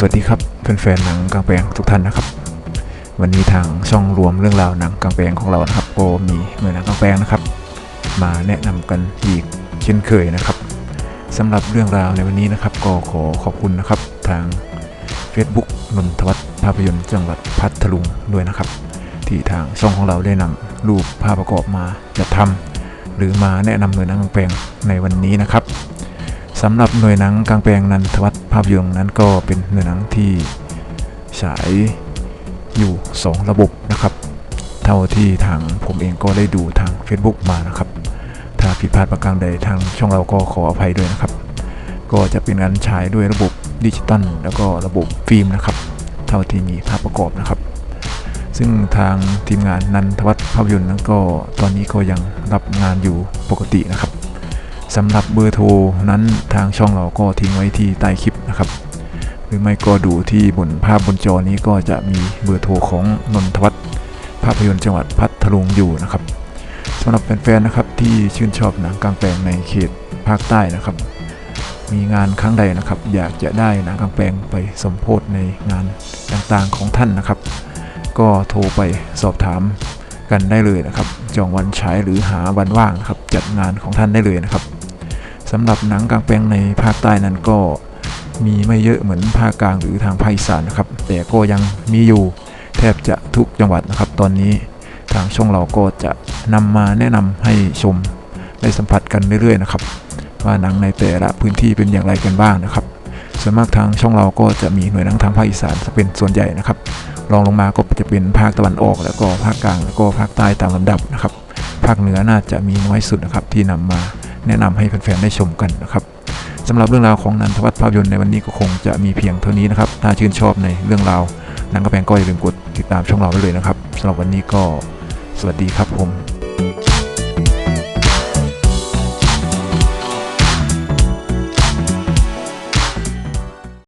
สวัสดีครับแฟนๆหนังกลางแปลงทุกท่านนะครับ วันนี้ทางช่องรวมเรื่องราวหนังกลางแปลงของเรานะครับก็มีเหน่วยหนังกลางแปลงนะครับ มาแนะนำกันอีกเช่นเคยนะครับสำหรับเรื่องราวในวันนี้นะครับ ก็ขอขอบคุณนะครับทาง Facebook นนทวัฒน์ภาพยนตร์จังหวัดพัทลุงด้วยนะครับ ที่ทางช่องของเราได้นำรูปภาพประกอบมาจัดทำหรือมาแนะนำหน่วยหนังกลางแปลงในวันนี้นะครับ สำหรับหน่วยหนังกลางแปลงนันทวัฒน์ภาพยนตร์นั้นก็เป็นหน่วยหนังที่ฉายอยู่ 2 ระบบนะครับ เท่าที่ทางผมเองก็ได้ดูทาง Facebook มานะครับ ถ้าผิดพลาดประการใดทางช่องเราก็ขออภัยด้วยนะครับ ก็จะเป็นการฉายด้วยระบบดิจิตอลแล้วก็ระบบฟิล์มนะครับ เท่าที่มีภาพประกอบนะครับ ซึ่งทางทีมงานนันทวัฒน์ภาพยนตร์นั้นก็ตอนนี้ก็ยังรับงานอยู่ปกตินะครับ สำหรับเบอร์โทรนั้นทางช่องเราก็ทิ้งไว้ที่ใต้คลิปนะครับ หรือไม่ก็ดูที่บนภาพบนจอนี้ก็จะมีเบอร์โทรของนนทวัฒน์ภาพยนตร์จังหวัดพัทลุงอยู่นะครับสำหรับแฟนๆนะครับที่ชื่นชอบหนังกลางแปลงในเขตภาคใต้นะครับ มีงานครั้งใดนะครับ อยากจะได้หนังกลางแปลงไปสมโพธในงานต่างๆของท่านนะครับ ก็โทรไปสอบถามกันได้เลยนะครับ จองวันฉายหรือหาวันว่างครับจัดงานของท่านได้เลยนะครับ สำหรับหนังกลางแปลงในภาคใต้นั้นก็มีไม่เยอะเหมือนภาคกลางหรือทางภาคอีสานนะครับ แต่ก็ยังมีอยู่แทบจะทุกจังหวัดนะครับ ตอนนี้ทางช่องเราก็จะนำมาแนะนำให้ชมได้สัมผัสกันเรื่อยๆนะครับ ว่าหนังในแต่ละพื้นที่เป็นอย่างไรกันบ้างนะครับ ส่วนมากทางช่องเราก็จะมีหน่วยหนังทางภาคอีสานเป็นส่วนใหญ่นะครับรองลงมาก็จะเป็นภาคตะวันออก แล้วก็ภาคกลางแล้วก็ภาคใต้ตามลำดับนะครับ ภาคเหนือน่าจะมีน้อยสุดนะครับที่นำมา แนะนำให้แฟนๆได้ชมกันนะครับสำหรับเรื่องราวของนันทวัฒน์ภาพยนตร์ในวันนี้ก็คงจะมีเพียงเท่านี้นะครับ ถ้าชื่นชอบในเรื่องราวนังกระแปงก็อย่าลืมกดติดตามช่องเราไว้เลยนะครับสำหรับวันนี้ก็สวัสดีครับผม